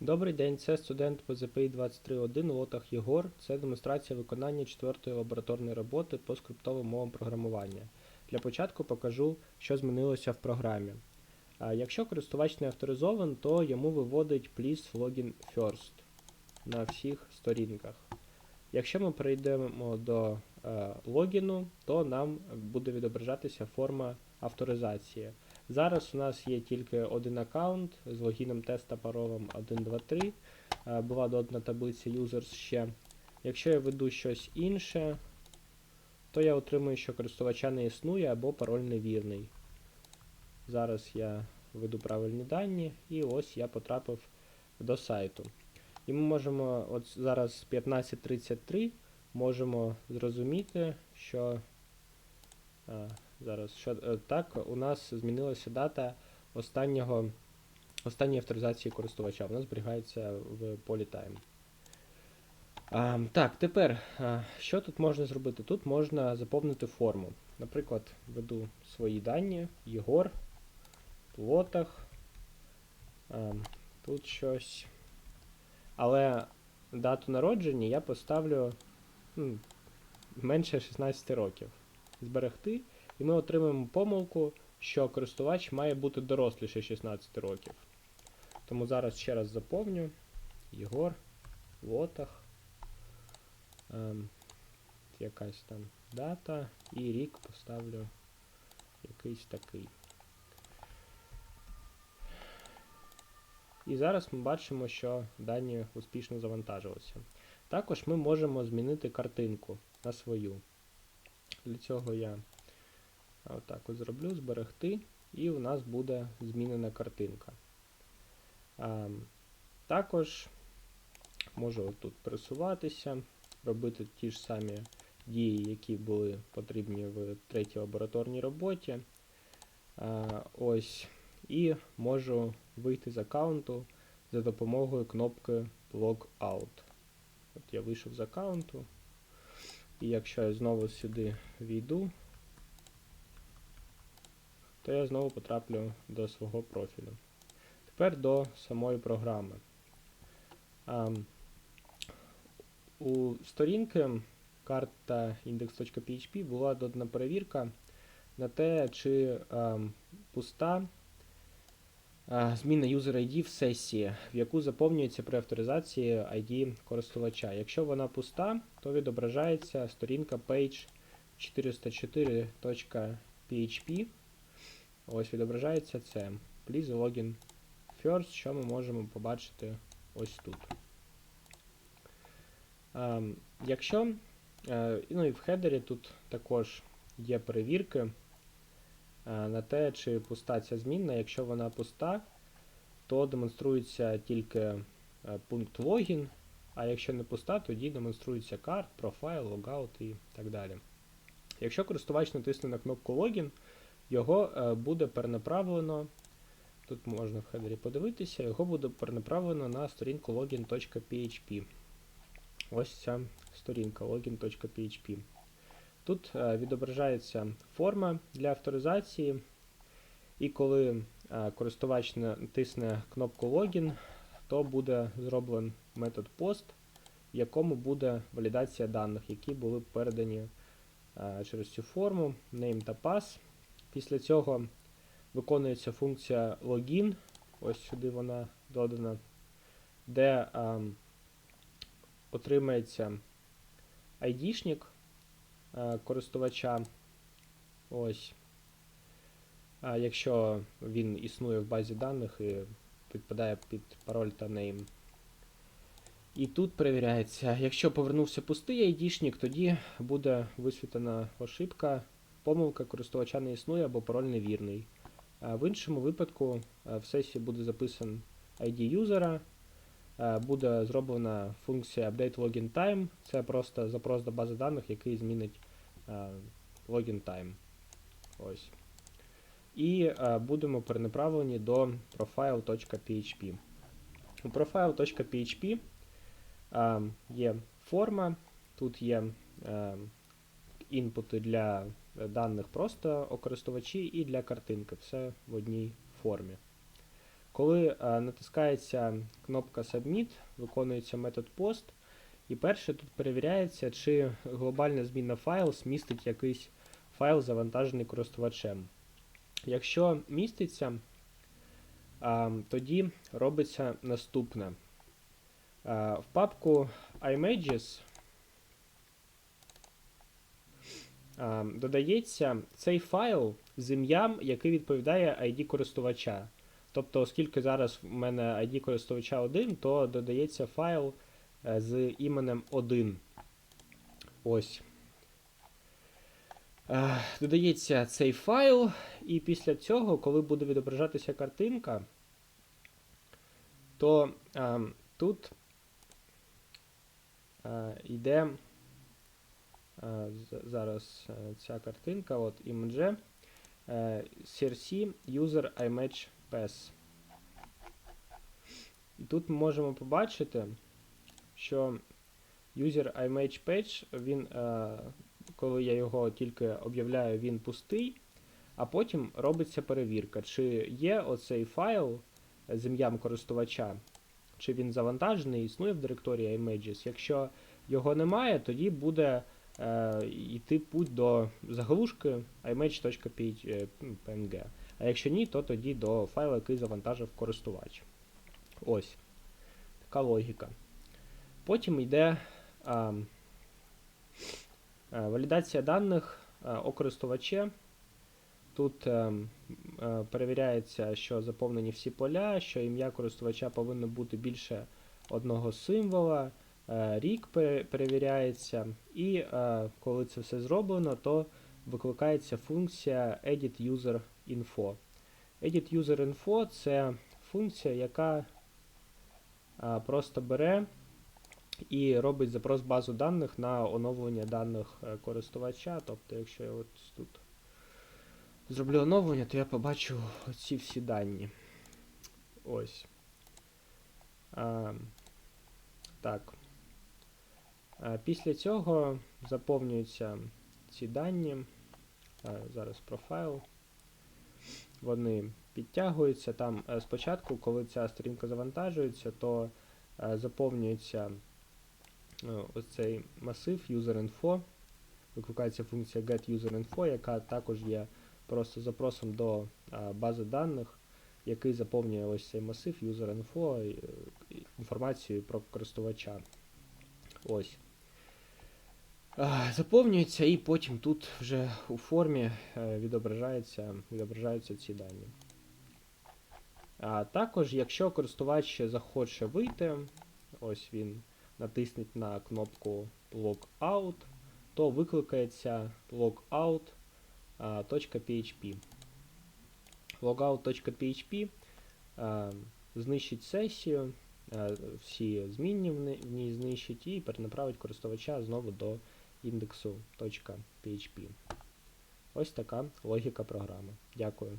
Добрий день, це студент ПЗПІ 23.1 у лотах Єгор. Це демонстрація виконання четвертої лабораторної роботи по скриптовим мовам програмування. Для початку покажу, що змінилося в програмі. Якщо користувач не авторизований, то йому виводить please login first на всіх сторінках. Якщо ми перейдемо до е, логіну, то нам буде відображатися форма авторизації. Зараз у нас є тільки один аккаунт з логіном теста паролем 123. Е, Була додана таблиця users ще. Якщо я веду щось інше, то я отримую, що користувача не існує або пароль невірний. Зараз я веду правильні дані, і ось я потрапив до сайту. І ми можемо, от зараз 15.33, можемо зрозуміти, що а, зараз що е, так, у нас змінилася дата останнього останньої авторизації користувача. Вона зберігається в полі. А, так, тепер, а, що тут можна зробити? Тут можна заповнити форму. Наприклад, веду свої дані, Єгор, в лотах. А, тут щось. Але дату народження я поставлю м, менше 16 років. Зберегти. І ми отримаємо помилку, що користувач має бути доросліше 16 років. Тому зараз ще раз заповню. Єгор, лотах. Ем, якась там дата і рік поставлю якийсь такий. І зараз ми бачимо, що дані успішно завантажилися. Також ми можемо змінити картинку на свою. Для цього я отак от зроблю, зберегти, і у нас буде змінена картинка. А, також можу тут пересуватися, робити ті ж самі дії, які були потрібні в третій лабораторній роботі. А, ось. І можу вийти з аккаунту за допомогою кнопки Logout. От я вийшов з аккаунту. І якщо я знову сюди війду, то я знову потраплю до свого профілю. Тепер до самої програми. А, у сторінки карта index.php була додана перевірка на те, чи а, пуста а, зміна user ID в сесії, в яку заповнюється при авторизації ID користувача. Якщо вона пуста, то відображається сторінка page 404.php. Ось відображається це. Please login first, що ми можемо побачити ось тут. А, якщо, а, ну і в хедері тут також є перевірки а, на те, чи пуста ця змінна. Якщо вона пуста, то демонструється тільки а, пункт логін, а якщо не пуста, тоді демонструється карт, профайл, логаут і так далі. Якщо користувач натисне на кнопку логін, його е, буде перенаправлено. Тут можна в хедері подивитися, його буде перенаправлено на сторінку login.php. Ось ця сторінка login.php. Тут е, відображається форма для авторизації, і коли е, користувач натисне кнопку Login, то буде зроблений метод POST, в якому буде валідація даних, які були передані через цю форму, name та pass. Після цього виконується функція login, ось сюди вона додана, де а, отримається ID-шник користувача. Ось. А якщо він існує в базі даних і підпадає під пароль та name. І тут перевіряється, якщо повернувся пустий ID-шник, тоді буде висвітлена ошибка помилка користувача не існує або пароль невірний. В іншому випадку в сесії буде записан ID юзера, буде зроблена функція update login time. Це просто запрос до бази даних, який змінить login time. Ось. І будемо перенаправлені до profile.php. У profile.php є форма, тут є інпути для даних просто о користувачі і для картинки. Все в одній формі. коли е, натискається кнопка Submit, виконується метод POST, і перше тут перевіряється, чи глобальна змінна файл містить якийсь файл, завантажений користувачем. Якщо міститься, тоді робиться наступне. В папку images а, додається цей файл з ім'ям, який відповідає ID користувача. Тобто, оскільки зараз в мене ID користувача 1, то додається файл е, з іменем 1. Ось. Е, Додається цей файл, і після цього, коли буде відображатися картинка, то е, тут е, йде е, зараз е, ця картинка, от img, е, CRC user image pass. І тут ми можемо побачити, що user image page, він, е, коли я його тільки об'являю, він пустий, а потім робиться перевірка, чи є оцей файл з ім'ям користувача, чи він завантажений, існує в директорії images. Якщо його немає, тоді буде е, йти путь до заглушки image.png. А якщо ні, то тоді до файлу, який завантажив користувач. Ось. Така логіка. Потім йде а, а, валідація даних а, о користувачі. Тут е, м, е, перевіряється, що заповнені всі поля, що ім'я користувача повинно бути більше одного символа, е, рік перевіряється, і е, коли це все зроблено, то викликається функція Edit User. Edit User це функція, яка просто бере і робить запрос базу даних на оновлення даних е, користувача. Тобто, якщо я от тут зроблю оновлення, то я побачу ці всі дані. Ось. А, так. Після цього заповнюються ці дані. Зараз профайл. Вони підтягуються. Там е, спочатку, коли ця сторінка завантажується, то е, заповнюється е, ось цей масив userinfo. Викликається функція getUserinfo, яка також є просто запросом до е, бази даних, який заповнює ось цей масив userinfo і, і інформацію про користувача. Ось. Заповнюється і потім тут вже у формі е, відображається, відображаються ці дані. А також, якщо користувач захоче вийти, ось він натисне на кнопку Logout, то викликається logout.php. Logout.php знищить сесію, всі змінні в ній знищить і перенаправить користувача знову до індексу .php. Ось така логіка програми. Дякую.